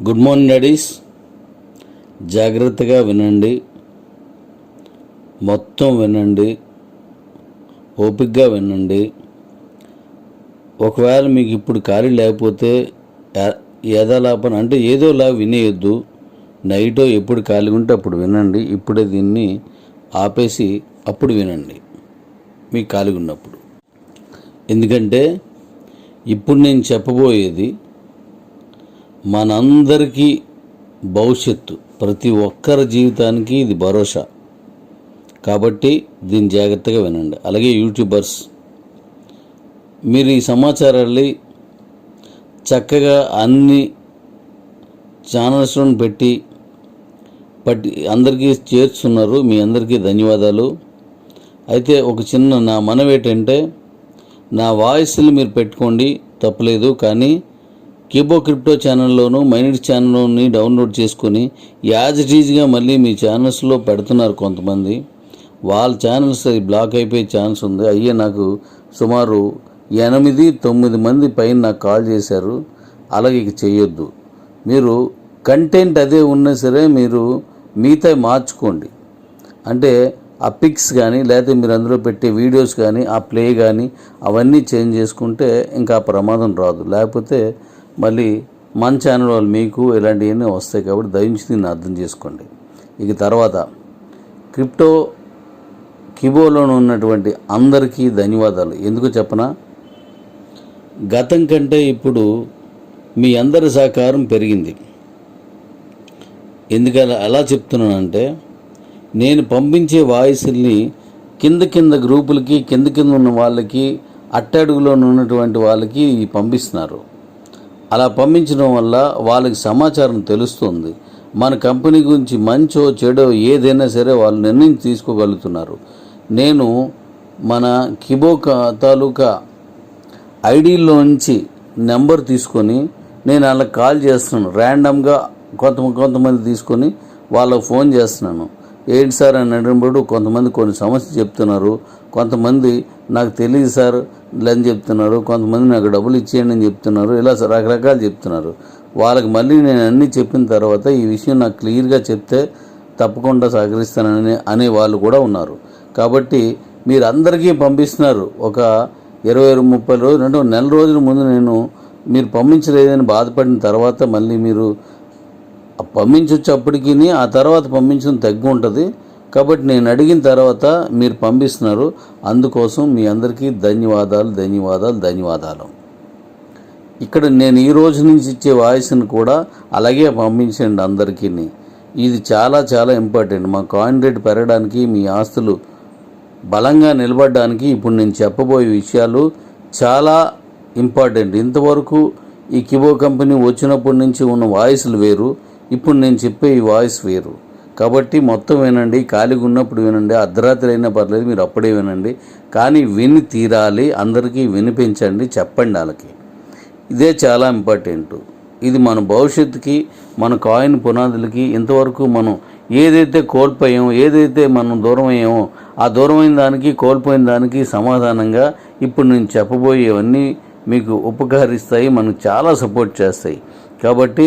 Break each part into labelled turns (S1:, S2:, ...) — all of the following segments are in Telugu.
S1: Good morning daddy's. జాగ్రత్తగా వినండి. మొత్తం వినండి. ఓపిక్గా వినండి. ఒకవేళ మీకు ఇప్పుడు ఖాళీ లేకపోతే ఏ- యథాలాపన అంటే ఏదోలా వినేయొద్దు. నైటో ఎప్పుడు ఖాళీ ఉంటే అప్పుడు వినండి. ఇప్పుడే దీన్ని ఆపేసి అప్పుడు వినండి. మీకు ఖాళీగా ఉన్నప్పుడు. ఎందుకంటే ఇప్పుడు నేను చెప్పబోయేది మనందరికీ భవిష్యత్తు. ప్రతి ఒక్కరి జీవితానికి ఇది భరోసా. కాబట్టి దీన్ని జాగ్రత్తగా వినండి. అలాగే యూట్యూబర్స్ మీరు ఈ సమాచారాన్ని చక్కగా అన్ని ఛానల్స్లను పెట్టి పట్టి అందరికీ చేర్చున్నారు మీ అందరికీ ధన్యవాదాలు. అయితే ఒక చిన్న నా మనవి ఏంటంటే నా వాయిస్ని మీరు పెట్టుకోండి తప్పలేదు. కానీ కీబో క్రిప్టో ఛానల్లోను మైనిట్ ఛానల్లోని డౌన్లోడ్ చేసుకొని యాజ్ ఇట్ ఈజ్గా మళ్ళీ మీ ఛానల్స్లో పెడుతున్నారు కొంతమంది. వాళ్ళ ఛానల్స్ అది బ్లాక్ అయిపోయే ఛాన్స్ ఉంది. అయ్యే నాకు సుమారు ఎనిమిది తొమ్మిది మంది పైన నాకు కాల్ చేశారు. అలాగే ఇక చేయొద్దు. మీరు కంటెంట్ అదే ఉన్నా సరే మీరు మిగతా మార్చుకోండి. అంటే ఆ పిక్స్ కానీ లేకపోతే మీరు అందులో పెట్టే వీడియోస్ కానీ ఆ ప్లే కానీ అవన్నీ చేంజ్ చేసుకుంటే ఇంకా ప్రమాదం రాదు. లేకపోతే మళ్ళీ మన ఛానల్ వాళ్ళు మీకు ఇలాంటివన్నీ వస్తాయి కాబట్టి దయించి దీన్ని అర్థం చేసుకోండి. ఇక తర్వాత క్రిప్టో కిబోలో ఉన్నటువంటి అందరికీ ధన్యవాదాలు. ఎందుకు చెప్పనా? గతం కంటే ఇప్పుడు మీ అందరి సహకారం పెరిగింది. ఎందుకలా ఎలా చెప్తున్నానంటే నేను పంపించే వాయిస్ని కింద కింద గ్రూపులకి కింద కింద ఉన్న వాళ్ళకి అట్టడుగులో ఉన్నటువంటి వాళ్ళకి పంపిస్తున్నారు. అలా పంపించడం వల్ల వాళ్ళకి సమాచారం తెలుస్తుంది. మన కంపెనీ గురించి మంచో చెడో ఏదైనా సరే వాళ్ళు నిర్ణయం తీసుకోగలుగుతున్నారు. నేను మన కిబో తాలూకా ఐడీలో నుంచి నెంబర్ తీసుకొని నేను వాళ్ళకి కాల్ చేస్తున్నాను. ర్యాండమ్గా కొంత కొంతమంది తీసుకొని వాళ్ళకు ఫోన్ చేస్తున్నాను. ఏంటి సార్ అని అడిగినప్పుడు కొంతమంది కొన్ని సమస్యలు చెప్తున్నారు. కొంతమంది నాకు తెలియదు సార్ అని చెప్తున్నారు కొంతమంది నాకు డబ్బులు ఇచ్చేయండి అని చెప్తున్నారు ఇలా రకరకాలు చెప్తున్నారు. వాళ్ళకి మళ్ళీ నేను అన్నీ చెప్పిన తర్వాత ఈ విషయం నాకు క్లియర్గా చెప్తే తప్పకుండా సహకరిస్తానని అనే వాళ్ళు కూడా ఉన్నారు. కాబట్టి మీరు అందరికీ పంపిస్తున్నారు. ఒక ఇరవై ముప్పై రోజులు అంటే నెల రోజుల ముందు నేను మీరు పంపించలేదని బాధపడిన తర్వాత మళ్ళీ మీరు పంపించవచ్చు అప్పటికి ఆ తర్వాత పంపించడం తగ్గి ఉంటుంది కాబట్టి నేను అడిగిన తర్వాత మీరు పంపిస్తున్నారు. అందుకోసం మీ అందరికీ ధన్యవాదాలు ధన్యవాదాలు ధన్యవాదాలు. ఇక్కడ నేను ఈ రోజు నుంచి ఇచ్చే వాయిస్ని కూడా అలాగే పంపించండి అందరికీ. ఇది చాలా చాలా ఇంపార్టెంట్. మా కాయిన్ రేట్ పెరగడానికి మీ ఆస్తులు బలంగా నిలబడడానికి ఇప్పుడు నేను చెప్పబోయే విషయాలు చాలా ఇంపార్టెంట్. ఇంతవరకు ఈ కిబో కంపెనీ వచ్చినప్పటి నుంచి ఉన్న వాయిస్లు వేరు. ఇప్పుడు నేను చెప్పే ఈ వాయిస్ వేరు. కాబట్టి మొత్తం వినండి ఖాళీగా ఉన్నప్పుడు వినండి అర్ధరాత్రి అయినా పర్లేదు మీరు అప్పుడే వినండి. కానీ విని తీరాలి అందరికీ వినిపించండి చెప్పండి వాళ్ళకి. ఇదే చాలా ఇంపార్టెంట్. ఇది మన భవిష్యత్తుకి మన కాయిన్ పునాదులకి ఇంతవరకు మనం ఏదైతే కోల్పోయామో ఏదైతే మనం దూరం అయ్యామో ఆ దూరమైన దానికి కోల్పోయిన దానికి సమాధానంగా ఇప్పుడు నేను చెప్పబోయేవన్నీ మీకు ఉపకరిస్తాయి మనకు చాలా సపోర్ట్ చేస్తాయి. కాబట్టి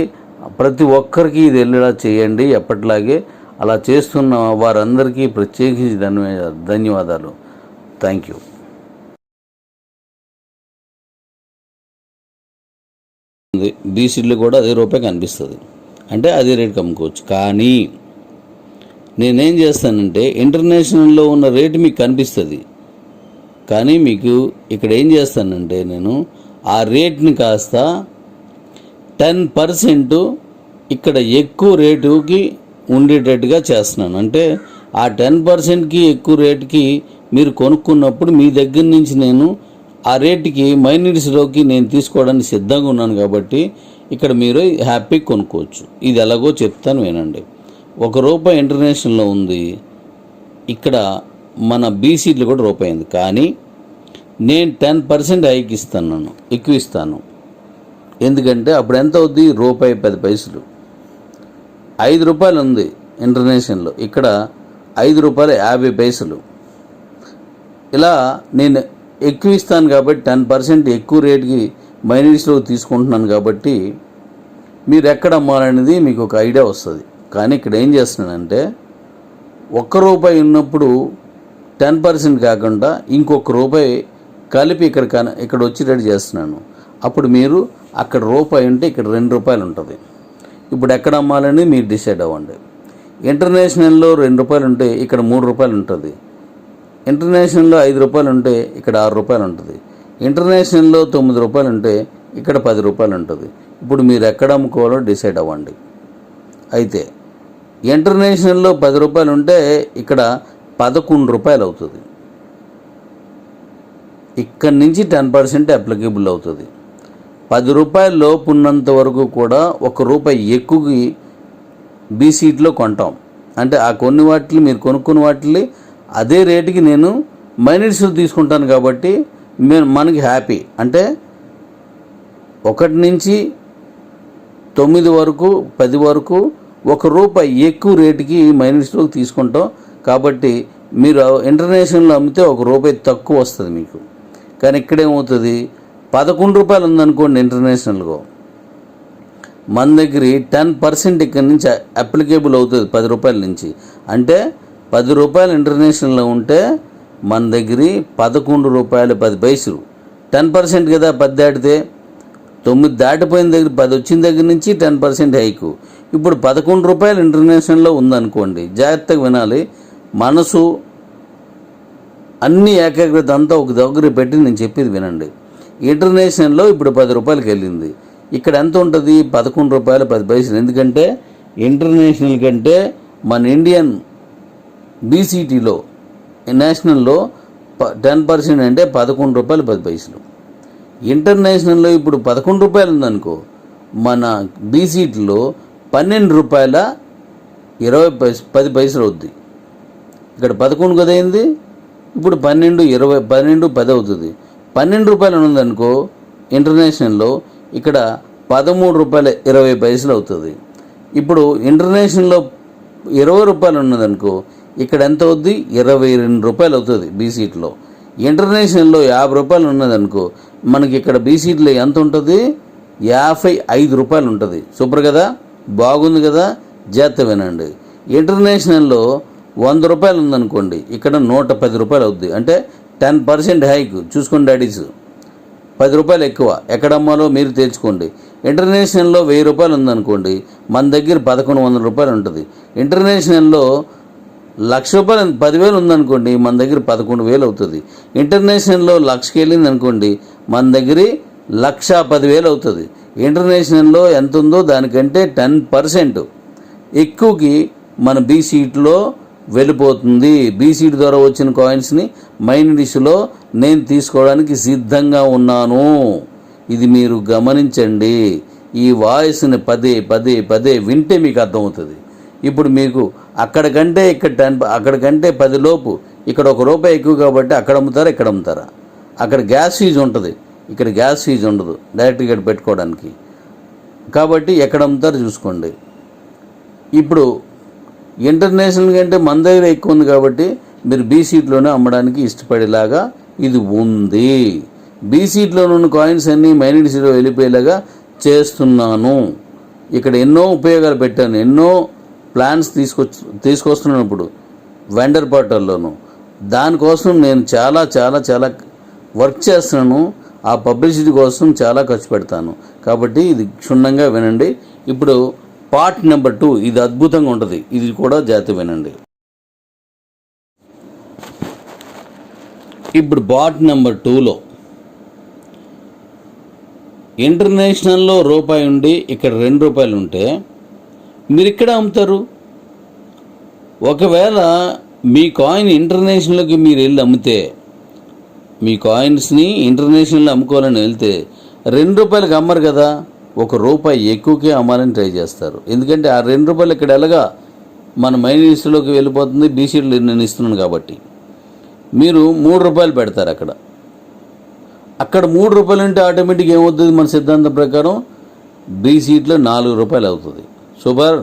S1: ప్రతి ఒక్కరికి ఇది వెళ్ళేలా చేయండి ఎప్పటిలాగే అలా చేస్తున్న వారందరికీ ప్రత్యేకించి ధన్యవాదాలు. ధన్యవాదాలు థ్యాంక్ యూ ఉంది కూడా అదే రూపాయి కనిపిస్తుంది. అంటే అదే రేట్ అమ్ముకోవచ్చు కానీ నేనేం చేస్తానంటే ఇంటర్నేషనల్లో ఉన్న రేటు మీకు కనిపిస్తుంది. కానీ మీకు ఇక్కడ ఏం చేస్తానంటే నేను ఆ రేట్ని కాస్త టెన్ పర్సెంట్ ఇక్కడ ఎక్కువ రేటుకి ఉండేటట్టుగా చేస్తున్నాను. అంటే ఆ టెన్ పర్సెంట్కి ఎక్కువ రేటుకి మీరు కొనుక్కున్నప్పుడు మీ దగ్గర నుంచి నేను ఆ రేటుకి మైనర్స్లోకి నేను తీసుకోవడానికి సిద్ధంగా ఉన్నాను కాబట్టి ఇక్కడ మీరు హ్యాపీగా కొనుక్కోవచ్చు. ఇది ఎలాగో చెప్తాను వినండి. ఒక రూపాయి ఇంటర్నేషనల్లో ఉంది. ఇక్కడ మన బీసీలు కూడా రూపాయి ఉంది కానీ నేను టెన్ పర్సెంట్ హైక్ ఇస్తాను ఎక్కువ ఇస్తాను. ఎందుకంటే అప్పుడు ఎంత అవుద్ది? రూపాయి పది పైసలు. ఐదు రూపాయలు ఉంది ఇంటర్నేషనల్లో ఇక్కడ ఐదు రూపాయలు యాభై పైసలు. ఇలా నేను ఎక్కువ ఇస్తాను కాబట్టి టెన్ పర్సెంట్ ఎక్కువ రేటుకి మైనీస్లో తీసుకుంటున్నాను కాబట్టి మీరు ఎక్కడ అమ్మాలనేది మీకు ఒక ఐడియా వస్తుంది. కానీ ఇక్కడ ఏం చేస్తున్నానంటే ఒక్క రూపాయి ఉన్నప్పుడు టెన్ పర్సెంట్ కాకుండా ఇంకొక రూపాయి కలిపి ఇక్కడ కన ఇక్కడ వచ్చేటట్టు చేస్తున్నాను. అప్పుడు మీరు అక్కడ రూపాయి ఉంటే ఇక్కడ రెండు రూపాయలు ఉంటుంది ఇప్పుడు ఎక్కడ అమ్మాలని మీరు డిసైడ్ అవ్వండి. ఇంటర్నేషనల్లో రెండు రూపాయలు ఉంటే ఇక్కడ మూడు రూపాయలు ఉంటుంది. ఇంటర్నేషనల్లో ఐదు రూపాయలు ఉంటే ఇక్కడ ఆరు రూపాయలు ఉంటుంది. ఇంటర్నేషనల్లో తొమ్మిది రూపాయలు ఉంటే ఇక్కడ పది రూపాయలు ఉంటుంది. ఇప్పుడు మీరు ఎక్కడ అమ్ముకోవాలో డిసైడ్ అవ్వండి. అయితే ఇంటర్నేషనల్లో పది రూపాయలు ఉంటే ఇక్కడ పదకొండు రూపాయలు అవుతుంది. ఇక్కడి నుంచి టెన్ పర్సెంట్ అప్లికేబుల్ అవుతుంది. పది రూపాయల లోపు ఉన్నంత వరకు కూడా ఒక రూపాయి ఎక్కువకి బీ సీట్లో కొంటాం. అంటే ఆ కొన్ని వాటిని మీరు కొనుక్కున్న వాటిని అదే రేటుకి నేను మైనర్స్ తీసుకుంటాను కాబట్టి మేము మనకి హ్యాపీ. అంటే ఒకటి నుంచి తొమ్మిది వరకు పది వరకు ఒక రూపాయి ఎక్కువ రేటుకి మైనస్లోకి తీసుకుంటాం. కాబట్టి మీరు ఇంటర్నేషనల్లో అమ్మితే ఒక రూపాయి తక్కువ వస్తుంది మీకు. కానీ ఇక్కడేమవుతుంది పదకొండు రూపాయలు ఉందనుకోండి ఇంటర్నేషనల్గా. మన దగ్గర టెన్ పర్సెంట్ ఇక్కడ నుంచి అప్లికేబుల్ అవుతుంది పది రూపాయల నుంచి. అంటే పది రూపాయలు ఇంటర్నేషనల్లో ఉంటే మన దగ్గర పదకొండు రూపాయలు పది పైసలు. టెన్ పర్సెంట్ కదా పది దాటితే. తొమ్మిది దాటిపోయిన దగ్గర పది వచ్చిన దగ్గర నుంచి టెన్ పర్సెంట్ హైకు. ఇప్పుడు పదకొండు రూపాయలు ఇంటర్నేషనల్లో ఉందనుకోండి జాగ్రత్తగా వినాలి. మనసు అన్ని ఏకాగ్రత అంతా ఒక దగ్గర పెట్టి నేను చెప్పేది వినండి. ఇంటర్నేషనల్లో ఇప్పుడు పది రూపాయలకి వెళ్ళింది. ఇక్కడ ఎంత ఉంటుంది? పదకొండు రూపాయలు పది పైసలు. ఎందుకంటే ఇంటర్నేషనల్ కంటే మన ఇండియన్ బీసీటీలో నేషనల్లో టెన్ పర్సెంట్ అంటే పదకొండు రూపాయలు పది పైసలు. ఇంటర్నేషనల్లో ఇప్పుడు పదకొండు రూపాయలు ఉందనుకో మన బీసీటీలో పన్నెండు రూపాయల ఇరవై పైస పది పైసలు అవుద్ది. ఇక్కడ పదకొండు కదా అయింది ఇప్పుడు పన్నెండు ఇరవై పన్నెండు పది అవుతుంది. పన్నెండు రూపాయలు ఉందనుకో ఇంటర్నేషనల్లో ఇక్కడ పదమూడు రూపాయల ఇరవై పైసలు అవుతుంది. ఇప్పుడు ఇంటర్నేషనల్లో ఇరవై రూపాయలు ఉన్నదనుకో ఇక్కడ ఎంత అవుద్ది? ఇరవై రెండు రూపాయలు అవుతుంది బీసీట్లో ఇంటర్నేషనల్లో యాభై రూపాయలు ఉన్నదనుకో మనకి ఇక్కడ బీసీట్లో ఎంత ఉంటుంది? యాభై ఐదు రూపాయలు ఉంటుంది. సూపర్ కదా? బాగుంది కదా? జాగ్రత్త వినండి. ఇంటర్నేషనల్లో వంద రూపాయలు ఉందనుకోండి ఇక్కడ నూట పది రూపాయలు అవుద్ది. అంటే టెన్ పర్సెంట్ హైక్. చూసుకోండి డాడీస్ పది రూపాయలు ఎక్కువ. ఎక్కడ అమ్మాలో మీరు తెచ్చుకోండి ఇంటర్నేషనల్లో వెయ్యి రూపాయలు ఉందనుకోండి మన దగ్గర పదకొండు వందల రూపాయలు ఉంటుంది. ఇంటర్నేషనల్లో లక్ష రూపాయలు పదివేలు ఉందనుకోండి మన దగ్గర పదకొండు వేలు అవుతుంది. ఇంటర్నేషనల్లో లక్షకి వెళ్ళింది అనుకోండి మన దగ్గర లక్ష పదివేలు అవుతుంది. ఇంటర్నేషనల్లో ఎంత ఉందో దానికంటే టెన్ పర్సెంట్. ఎక్కువకి మన బీ సీట్లో వెళ్ళిపోతుంది. బీసీడీ ద్వారా వచ్చిన కాయిన్స్ని మైన్ డిష్లో నేను తీసుకోవడానికి సిద్ధంగా ఉన్నాను. ఇది మీరు గమనించండి. ఈ వాయిస్ని పదే పదే పదే వింటే మీకు అర్థమవుతుంది. ఇప్పుడు మీకు అక్కడికంటే ఇక్కడ టెన్ అక్కడికంటే పది లోపు ఇక్కడ ఒక రూపాయి ఎక్కువ కాబట్టి అక్కడ అమ్ముతారా ఇక్కడ అమ్ముతారా? అక్కడ గ్యాస్ ఫీజు ఉంటుంది. ఇక్కడ గ్యాస్ ఫీజు ఉండదు. డైరెక్ట్ ఇక్కడ పెట్టుకోవడానికి. కాబట్టి ఎక్కడ అమ్ముతారో చూసుకోండి. ఇప్పుడు ఇంటర్నేషనల్ కంటే మన దగ్గర ఎక్కువ ఉంది కాబట్టి మీరు బీ సీట్లోనే అమ్మడానికి ఇష్టపడేలాగా ఇది ఉంది. బీ సీట్లో ఉన్న కాయిన్స్ అన్నీ మైనిటీసీలో వెళ్ళిపోయేలాగా చేస్తున్నాను. ఇక్కడ ఎన్నో ఉపయోగాలు పెట్టాను. ఎన్నో ప్లాన్స్ తీసుకొచ్చి తీసుకొస్తున్నాను ఇప్పుడు వెండర్ పోర్టల్లోను దానికోసం నేను చాలా చాలా చాలా వర్క్ చేస్తున్నాను. ఆ పబ్లిసిటీ కోసం చాలా ఖర్చు పెడతాను. కాబట్టి ఇది క్షుణ్ణంగా వినండి. ఇప్పుడు పార్ట్ నెంబర్ టూ ఇది అద్భుతంగా ఉంటుంది. ఇది కూడా జాతి వినండి ఇప్పుడు పార్ట్ నెంబర్ టూలో. ఇంటర్నేషనల్లో రూపాయి ఉండి ఇక్కడ రెండు రూపాయలు ఉంటే మీరు ఇక్కడ అమ్ముతారు. ఒకవేళ మీ కాయిన్ ఇంటర్నేషనల్కి మీరు వెళ్ళి అమ్మితే మీ కాయిన్స్ని ఇంటర్నేషనల్లో అమ్ముకోవాలని వెళ్తే రెండు రూపాయలకు అమ్మరు కదా. ఒక రూపాయి ఎక్కువకే అమ్మాలని ట్రై చేస్తారు. ఎందుకంటే ఆ రెండు రూపాయలు ఇక్కడ ఎలాగా మన మైనస్లోకి వెళ్ళిపోతుంది బీసీలు నేను ఇస్తున్నాను కాబట్టి. మీరు మూడు రూపాయలు పెడతారు అక్కడ. అక్కడ మూడు రూపాయలు ఉంటే ఆటోమేటిక్ ఏమవుతుంది మన సిద్ధాంతం ప్రకారం? బీ సీట్లో నాలుగు రూపాయలు అవుతుంది. సూపర్?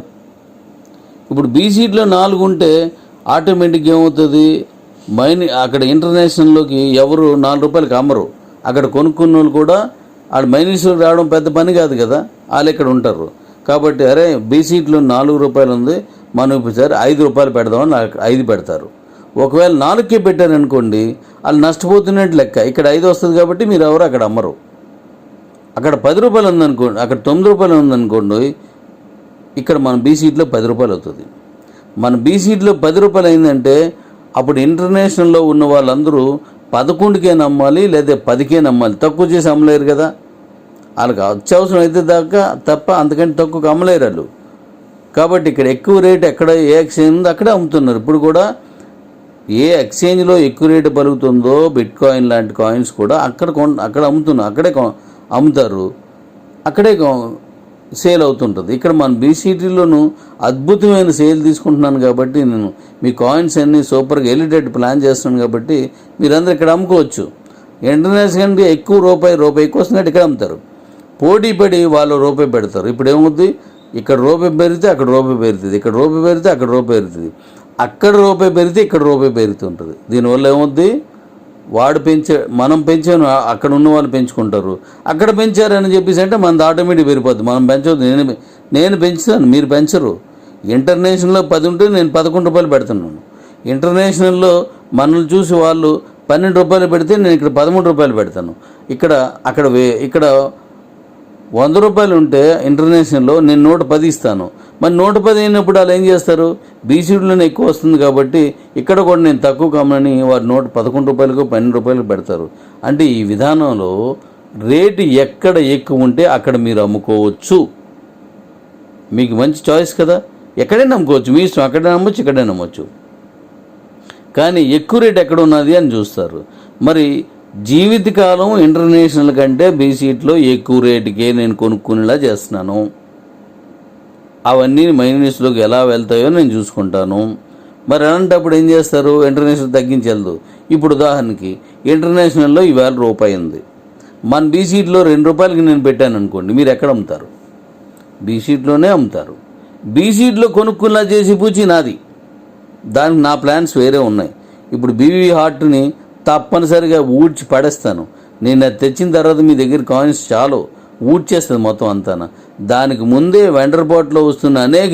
S1: ఇప్పుడు బీ సీట్లో నాలుగు ఉంటే ఆటోమేటిక్ ఏమవుతుంది? మైన్ అక్కడ ఇంటర్నేషనల్లోకి ఎవరు నాలుగు రూపాయలకి అమ్మరు. అక్కడ కొనుక్కున్న వాళ్ళు కూడా ఆడు మైనస్లోకి రావడం పెద్ద పని కాదు కదా. వాళ్ళు ఇక్కడ ఉంటారు. కాబట్టి అరే బీ సీట్లో నాలుగు రూపాయలు ఉంది. మనం ఇప్పుడు ఐదు రూపాయలు పెడదామని ఐదు పెడతారు. ఒకవేళ నాలుగుకే పెట్టారనుకోండి వాళ్ళు నష్టపోతున్నట్టు లెక్క. ఇక్కడ ఐదు వస్తుంది కాబట్టి మీరు ఎవరు అక్కడ అమ్మరు. అక్కడ పది రూపాయలు ఉందనుకోండి అక్కడ తొమ్మిది రూపాయలు ఉందనుకోండి ఇక్కడ మన బీ సీట్లో పది రూపాయలు అవుతుంది. మన బీ సీట్లో పది రూపాయలు అయిందంటే అప్పుడు ఇంటర్నేషనల్లో ఉన్న వాళ్ళందరూ పదకొండుకే నమ్మాలి లేదా పదికే నమ్మాలి. తక్కువ చేసి అమ్మలేరు కదా. వాళ్ళకి అత్యవసరం అయితే దాకా తప్ప అంతకంటే తక్కువ అమ్మలేరు వాళ్ళు. కాబట్టి ఇక్కడ ఎక్కువ రేట్ ఎక్కడ ఏ ఎక్స్చేంజ్ ఉందో అక్కడే అమ్ముతున్నారు. ఇప్పుడు కూడా ఏ ఎక్స్చేంజ్లో ఎక్కువ రేటు పలుకుతుందో బిట్ కాయిన్ లాంటి కాయిన్స్ కూడా అక్కడ కొన్ అక్కడ అమ్ముతున్నారు అక్కడే కొ- అమ్ముతారు. అక్కడే సేల్ అవుతుంటుంది. ఇక్కడ మన బీసీటీలోను అద్భుతమైన సేల్ తీసుకుంటున్నాను కాబట్టి నేను మీ కాయిన్స్ అన్ని సూపర్గా వెళ్ళేటట్టు ప్లాన్ చేస్తున్నాను కాబట్టి మీరందరూ ఇక్కడ అమ్ముకోవచ్చు. ఇంటర్నేషనల్ కంటే ఎక్కువ రూపాయి రూపాయి ఎక్కువ వస్తున్నట్టు ఇక్కడ అమ్ముతారు. పోటీ పడి వాళ్ళు రూపాయి పెడతారు. ఇప్పుడు ఏమవుద్ది? ఇక్కడ రూపాయి పెరిగితే అక్కడ రూపాయి పెరుగుతుంది. ఇక్కడ రూపాయి పెరిగితే అక్కడ రూపాయి పెరుగుతుంది. అక్కడ రూపాయి పెరిగితే ఇక్కడ రూపాయి పెరుగుతుంటుంది. దీనివల్ల ఏమవుద్ది? వాడు పెంచే మనం పెంచాను అక్కడ ఉన్న వాళ్ళు పెంచుకుంటారు. అక్కడ పెంచారని చెప్పేసి అంటే మనది ఆటోమేటిక్ పెరిగిపోద్ది. మనం పెంచవద్దు నేను నేను పెంచుతాను. మీరు పెంచరు. ఇంటర్నేషనల్లో పది ఉంటే నేను పదకొండు రూపాయలు పెడుతున్నాను ఇంటర్నేషనల్లో మనల్ని చూసి వాళ్ళు పన్నెండు రూపాయలు పెడితే నేను ఇక్కడ పదమూడు రూపాయలు పెడతాను. ఇక్కడ అక్కడ వే ఇక్కడ వంద రూపాయలు ఉంటే ఇంటర్నేషనల్లో నేను నూట పది ఇస్తాను. మరి నూట పది అయినప్పుడు వాళ్ళు ఏం చేస్తారు? బీసీడీలోనే ఎక్కువ వస్తుంది కాబట్టి ఇక్కడ కూడా నేను తక్కువ కమ్మని వారు నూట పదకొండు రూపాయలకు పన్నెండు రూపాయలకు పెడతారు. అంటే ఈ విధానంలో రేటు ఎక్కడ ఎక్కువ ఉంటే అక్కడ మీరు అమ్ముకోవచ్చు. మీకు మంచి చాయిస్ కదా? ఎక్కడైనా అమ్ముకోవచ్చు. మీ ఇష్టం అక్కడైనా అమ్మొచ్చు ఇక్కడైనా అమ్మొచ్చు. కానీ ఎక్కువ రేట్ ఎక్కడ ఉన్నది అని చూస్తారు. మరి జీవితకాలం ఇంటర్నేషనల్ కంటే బీసీట్లో ఎక్కువ రేటుకే నేను కొనుక్కునేలా చేస్తున్నాను. అవన్నీ మైనస్లోకి ఎలా వెళ్తాయో నేను చూసుకుంటాను. మరి అలాంటప్పుడు ఏం చేస్తారు? ఇంటర్నేషనల్ తగ్గించలేదు ఇప్పుడు ఉదాహరణకి ఇంటర్నేషనల్లో ఈవేళ రూపాయి ఉంది. మన బీసీట్లో రెండు రూపాయలకి నేను పెట్టాను అనుకోండి మీరు ఎక్కడ అమ్ముతారు? బీసీట్లోనే అమ్ముతారు. బీసీట్లో కొనుక్కునేలా చేసి పూచి నాది. దానికి నా ప్లాన్స్ వేరే ఉన్నాయి. ఇప్పుడు బీవీ హార్ట్ని తప్పనిసరిగా ఊడ్చి పడేస్తాను. నేను అది తెచ్చిన తర్వాత మీ దగ్గర కాయిన్స్ చాలు. ఊడ్చేస్తుంది మొత్తం అంతా దానికి ముందే వెండర్ బాట్లో వస్తున్న అనేక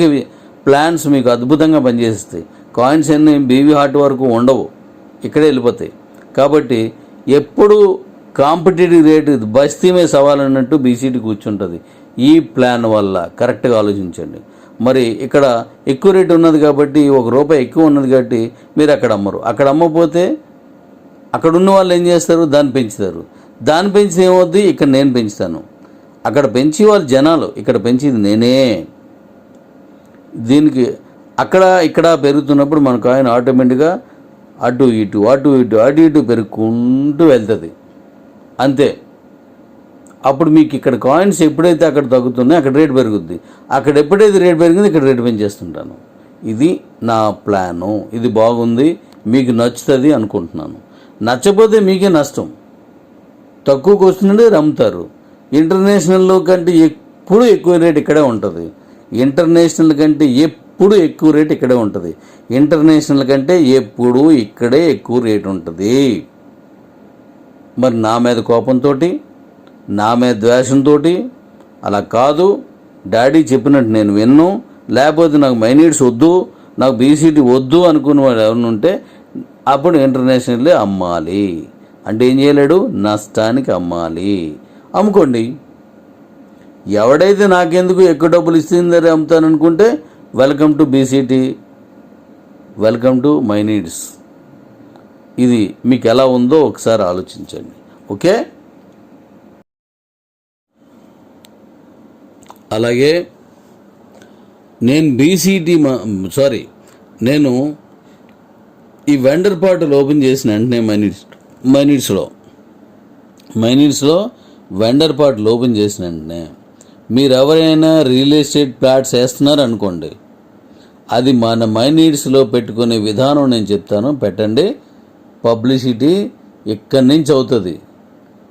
S1: ప్లాన్స్ మీకు అద్భుతంగా పనిచేస్తాయి. కాయిన్స్ అన్నీ బీవీ హార్ట్ వరకు ఉండవు. ఇక్కడే వెళ్ళిపోతాయి. కాబట్టి ఎప్పుడు కాంపిటేటివ్ రేటు బస్తీమే సవాల్ అన్నట్టు బీసీటీ కూర్చుంటుంది. ఈ ప్లాన్ వల్ల కరెక్ట్గా ఆలోచించండి. మరి ఇక్కడ ఎక్కువ రేటు ఉన్నది కాబట్టి ఒక రూపాయి ఎక్కువ ఉన్నది కాబట్టి మీరు అక్కడ అమ్మరు. అక్కడ అమ్మపోతే అక్కడ ఉన్న వాళ్ళు ఏం చేస్తారు? దాన్ని పెంచుతారు. దాన్ని పెంచి ఏమవుద్ది? ఇక్కడ నేను పెంచుతాను. అక్కడ పెంచి వాళ్ళు జనాలు. ఇక్కడ పెంచేది నేనే. దీనికి అక్కడ ఇక్కడ పెరుగుతున్నప్పుడు మన కాయిన్ ఆటోమేటిక్గా అటు ఇటు అటు ఇటు అటు ఇటు పెరుగుకుంటూ వెళ్తుంది. అంతే. అప్పుడు మీకు ఇక్కడ కాయిన్స్ ఎప్పుడైతే అక్కడ తగ్గుతున్నాయో అక్కడ రేట్ పెరుగుద్ది. అక్కడ ఎప్పుడైతే రేట్ పెరిగింది ఇక్కడ రేట్ పెంచేస్తుంటాను. ఇది నా ప్లాను. ఇది బాగుంది. మీకు నచ్చుతుంది అనుకుంటున్నాను. నచ్చపోతే మీకే నష్టం. తక్కువకి వస్తుండే అమ్ముతారు ఇంటర్నేషనల్లో కంటే ఎప్పుడు ఎక్కువ రేట్ ఇక్కడే ఉంటుంది. ఇంటర్నేషనల్ కంటే ఎప్పుడు ఎక్కువ రేట్ ఇక్కడే ఉంటుంది. ఇంటర్నేషనల్ కంటే ఎప్పుడు ఇక్కడే ఎక్కువ రేట్ ఉంటుంది. మరి నా మీద కోపంతో నా మీద ద్వేషంతో అలా కాదు. డాడీ చెప్పినట్టు నేను విన్ను. లేకపోతే నాకు మైనీడ్స్ వద్దు నాకు బీసీటీ వద్దు అనుకున్న వాళ్ళు ఎవరిని ఉంటే అప్పుడు ఇంటర్నేషనల్లీ అమ్మాలి. అంటే ఏం చేయలేడు? నష్టానికి అమ్మాలి. అమ్ముకోండి. ఎవడైతే నాకెందుకు ఎక్కువ డబ్బులు ఇస్తుందని అమ్ముతాననుకుంటే welcome to BCT. Welcome to my needs. ఇది మీకు ఎలా ఉందో ఒకసారి ఆలోచించండి. ఓకే? అలాగే నేను బీసీటీ సారీ నేను ఈ వెండర్ పార్టల్ ఓపెన్ చేసిన వెంటనే మైనిట్స్ మైనిట్స్లో మైనిట్స్లో వెండర్ పార్టల్ ఓపెన్ చేసిన వెంటనే మీరు ఎవరైనా రియల్ ఎస్టేట్ ప్లాట్స్ వేస్తున్నారు అనుకోండి అది మన మైనీడ్స్లో పెట్టుకునే విధానం నేను చెప్తాను. పెట్టండి. పబ్లిసిటీ ఇక్కడి నుంచి అవుతుంది.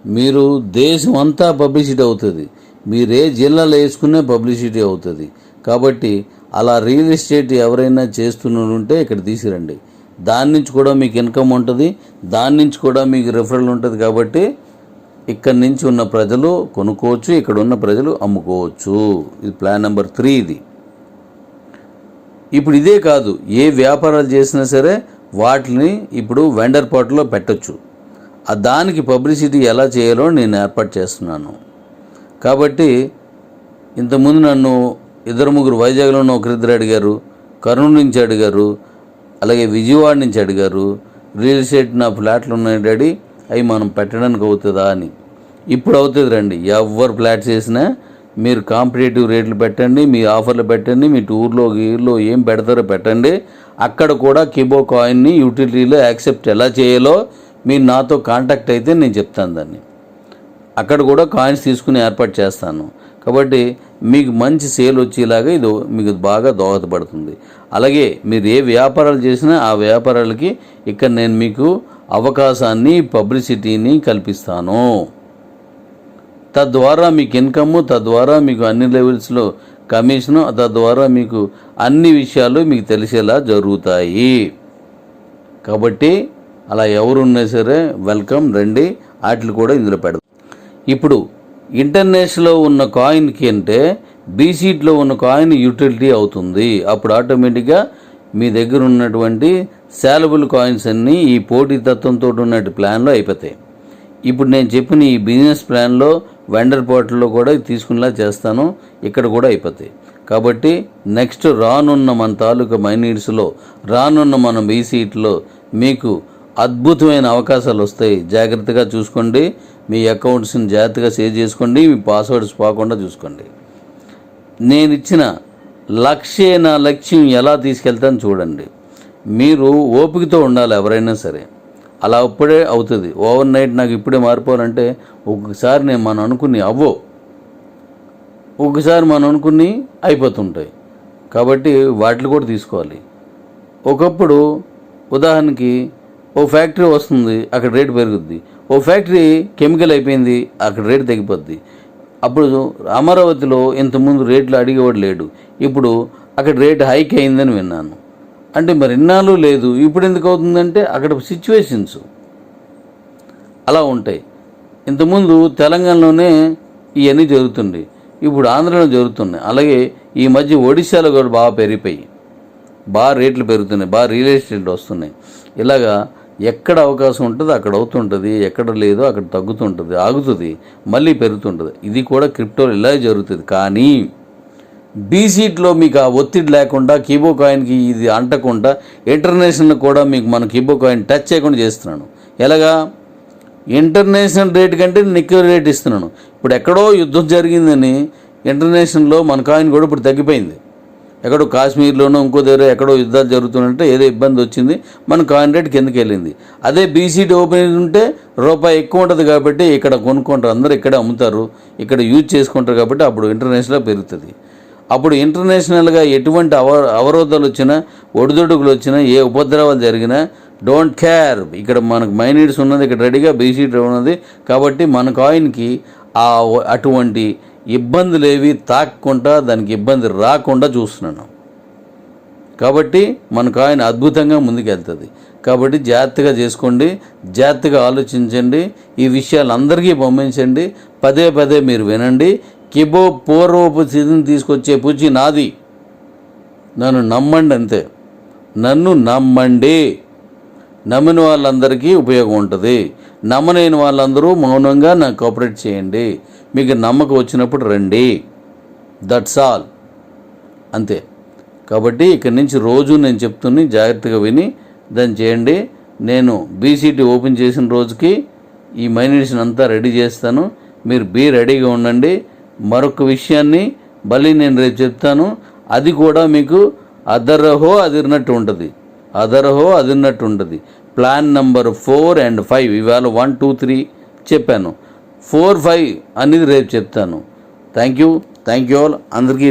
S1: మీరు దేశం అంతా పబ్లిసిటీ అవుతుంది. మీరు ఏ జిల్లాలో వేసుకునే పబ్లిసిటీ అవుతుంది. కాబట్టి అలా రియల్ ఎస్టేట్ ఎవరైనా చేస్తున్నట్టుంటే ఇక్కడ తీసిరండి. దాని నుంచి కూడా మీకు ఇన్కమ్ ఉంటుంది దాని నుంచి కూడా మీకు రిఫరల్ ఉంటుంది కాబట్టి ఇక్కడి నుంచి ఉన్న ప్రజలు కొనుక్కోవచ్చు ఇక్కడ ఉన్న ప్రజలు అమ్ముకోవచ్చు. ఇది ప్లాన్ నెంబర్ త్రీ ఇది. ఇప్పుడు ఇదే కాదు ఏ వ్యాపారాలు చేసినా సరే వాటిని ఇప్పుడు వెండర్ పోర్టల్లో పెట్టచ్చు. ఆ దానికి పబ్లిసిటీ ఎలా చేయాలో నేను ఏర్పాటు చేస్తున్నాను. కాబట్టి ఇంతకుముందు నన్ను ఇద్దరు ముగ్గురు వైజాగ్లో ఉన్న ఒకరిద్దరు అడిగారు కర్నూలు నుంచి అడిగారు అలాగే విజయవాడ నుంచి అడిగారు రియల్ ఎస్టేట్ నా ఫ్లాట్లు ఉన్నాయి డాడీ అవి మనం పెట్టడానికి అవుతుందా? అని. ఇప్పుడు అవుతుంది రండి ఎవరు ఫ్లాట్స్ చేసినా మీరు కాంపిటేటివ్ రేట్లు పెట్టండి మీ ఆఫర్లు పెట్టండి మీ టూర్లో గీర్లో ఏం పెడతారో పెట్టండి. అక్కడ కూడా కిబో కాయిన్ని యూటిలిటీలో యాక్సెప్ట్ ఎలా చేయాలో మీరు నాతో కాంటాక్ట్ అయితే నేను చెప్తాను దాన్ని. అక్కడ కూడా కాయిన్స్ తీసుకుని ఏర్పాటు చేస్తాను. కాబట్టి మీకు మంచి సేల్ వచ్చేలాగా ఇది మీకు బాగా దోహదపడుతుంది. అలాగే మీరు ఏ వ్యాపారాలు చేసినా ఆ వ్యాపారాలకి ఇక్కడ నేను మీకు అవకాశాన్ని పబ్లిసిటీని కల్పిస్తాను. తద్వారా మీకు ఇన్కమ్ తద్వారా మీకు అన్ని లెవెల్స్లో కమిషను తద్వారా మీకు అన్ని విషయాలు మీకు తెలిసేలా జరుగుతాయి. కాబట్టి అలా ఎవరున్నా సరే వెల్కమ్ రండి వాటిని కూడా ఇందులో పెడదాం. ఇప్పుడు ఇంటర్నేషనల్లో ఉన్న కాయిన్కి అంటే బీసీట్లో ఉన్న కాయిన్ యూటిలిటీ అవుతుంది. అప్పుడు ఆటోమేటిక్గా మీ దగ్గర ఉన్నటువంటి శాలబుల్ కాయిన్స్ అన్నీ ఈ పోటీతత్వంతో ఉన్నట్టు ప్లాన్లో అయిపోతాయి. ఇప్పుడు నేను చెప్పిన ఈ బిజినెస్ ప్లాన్లో వెండర్ పోర్టల్లో కూడా తీసుకునేలా చేస్తాను. ఇక్కడ కూడా అయిపోతాయి. కాబట్టి నెక్స్ట్ రానున్న మన తాలూకా మైనీడ్స్లో రానున్న మన బీసీట్లో మీకు అద్భుతమైన అవకాశాలు వస్తాయి. జాగ్రత్తగా చూసుకోండి. మీ అకౌంట్స్ని జాగ్రత్తగా సేవ్ చేసుకోండి మీ పాస్వర్డ్స్ పోకుండా చూసుకోండి. నేను ఇచ్చిన లక్ష్యే నా లక్ష్యం ఎలా తీసుకెళ్తాను చూడండి. మీరు ఓపికతో ఉండాలి ఎవరైనా సరే. అలా అప్పుడే అవుతుంది. ఓవర్ నైట్ నాకు ఇప్పుడే మారిపోవాలంటే ఒక్కొక్కసారి నేను మనం అనుకుని అవ్వో. ఒక్కసారి మనం అనుకుని అయిపోతుంటాయి. కాబట్టి వాటిని కూడా తీసుకోవాలి. ఒకప్పుడు ఉదాహరణకి ఓ ఫ్యాక్టరీ వస్తుంది అక్కడ రేటు పెరుగుద్ది. ఓ ఫ్యాక్టరీ కెమికల్ అయిపోయింది అక్కడ రేటు తగ్గిపోద్ది. అప్పుడు అమరావతిలో ఇంతకుముందు రేట్లు అడిగేవాడు లేడు. ఇప్పుడు అక్కడ రేటు హైక్ అయిందని విన్నాను. అంటే మరి ఇన్నాళ్ళు లేదు ఇప్పుడు ఎందుకు అవుతుందంటే అక్కడ సిచ్యువేషన్స్ అలా ఉంటాయి. ఇంతకుముందు తెలంగాణలోనే ఇవన్నీ జరుగుతుండే. ఇప్పుడు ఆంధ్రలో జరుగుతున్నాయి. అలాగే ఈ మధ్య ఒడిశాలో కూడా బాగా పెరిగిపోయి బాగా రేట్లు పెరుగుతున్నాయి బాగా రియల్ ఎస్టేట్ వస్తున్నాయి. ఇలాగా ఎక్కడ అవకాశం ఉంటుందో అక్కడ అవుతుంటుంది ఎక్కడ లేదో అక్కడ తగ్గుతుంటుంది ఆగుతుంది మళ్ళీ పెరుగుతుంటుంది. ఇది కూడా క్రిప్టోలో ఇలా జరుగుతుంది. కానీ బీసీట్లో మీకు ఆ ఒత్తిడి లేకుండా కీబో కాయిన్కి ఇది అంటకుండా ఇంటర్నేషనల్ కూడా మీకు మన కీబో కాయిన్ టచ్ చేయకుండా చేస్తున్నాను. ఎలాగా? ఇంటర్నేషనల్ రేట్ కంటే నేను ఎక్కువ రేట్ ఇస్తున్నాను. ఇప్పుడు ఎక్కడో యుద్ధం జరిగిందని ఇంటర్నేషనల్లో మన కాయిన్ కూడా ఇప్పుడు తగ్గిపోయింది. ఎక్కడో కాశ్మీర్లోనో ఇంకో దగ్గర ఎక్కడో యుద్ధాలు జరుగుతున్నట్టే ఏదో ఇబ్బంది వచ్చింది. మన కాయిన్ రేట్ కిందకి వెళ్ళింది. అదే బీసీటీ ఓపెన్ ఉంటే రూపాయి ఎక్కువ ఉంటుంది కాబట్టి ఇక్కడ కొనుక్కుంటారు. అందరూ ఇక్కడే అమ్ముతారు. ఇక్కడ యూజ్ చేసుకుంటారు కాబట్టి అప్పుడు ఇంటర్నేషనల్ పెరుగుతుంది. అప్పుడు ఇంటర్నేషనల్గా ఎటువంటి అవ అవరోధాలు వచ్చినా ఒడిదొడుకులు వచ్చినా ఏ ఉపద్రవాలు జరిగినా డోంట్ కేర్ ఇక్కడ మనకు మైనీడ్స్ ఉన్నది. ఇక్కడ రెడీగా బీసీటీ ఉన్నది. కాబట్టి మన కాయిన్కి ఆ అటువంటి ఇబ్బందులు ఏవి తాకకుండా దానికి ఇబ్బంది రాకుండా చూస్తున్నాను. కాబట్టి మనకు ఆయన అద్భుతంగా ముందుకెళ్తుంది. కాబట్టి జాగ్రత్తగా చేసుకోండి జాగ్రత్తగా ఆలోచించండి ఈ విషయాలు అందరికీ పంపించండి పదే పదే మీరు వినండి. కిబో పూర్వపు స్థితిని తీసుకొచ్చే పూచి నాది. నన్ను నమ్మండి అంతే. నన్ను నమ్మండి. నమ్మిన వాళ్ళందరికీ ఉపయోగం ఉంటుంది. నమ్మలేని వాళ్ళందరూ మౌనంగా నాకు కోఆపరేట్ చేయండి. మీకు నమ్మకం వచ్చినప్పుడు రండి. దట్స్ ఆల్ అంతే. కాబట్టి ఇక్కడి నుంచి రోజు నేను చెప్తుని జాగ్రత్తగా విని దాన్ని చేయండి. నేను బీసీటీ ఓపెన్ చేసిన రోజుకి ఈ మైనడిషన్ అంతా రెడీ చేస్తాను. మీరు బీ రెడీగా ఉండండి. మరొక విషయాన్ని మళ్ళీ నేను రేపు చెప్తాను. అది కూడా మీకు అదర్హో అదిరినట్టు ఉంటుంది. అదర్హో అదిరినట్టు ఉంటుంది. Plan number four and five ఇవాళ వన్ టూ త్రీ చెప్పాను. ఫోర్ ఫైవ్ అనేది రేపు చెప్తాను. Thank you. Thank you all. అందరికీ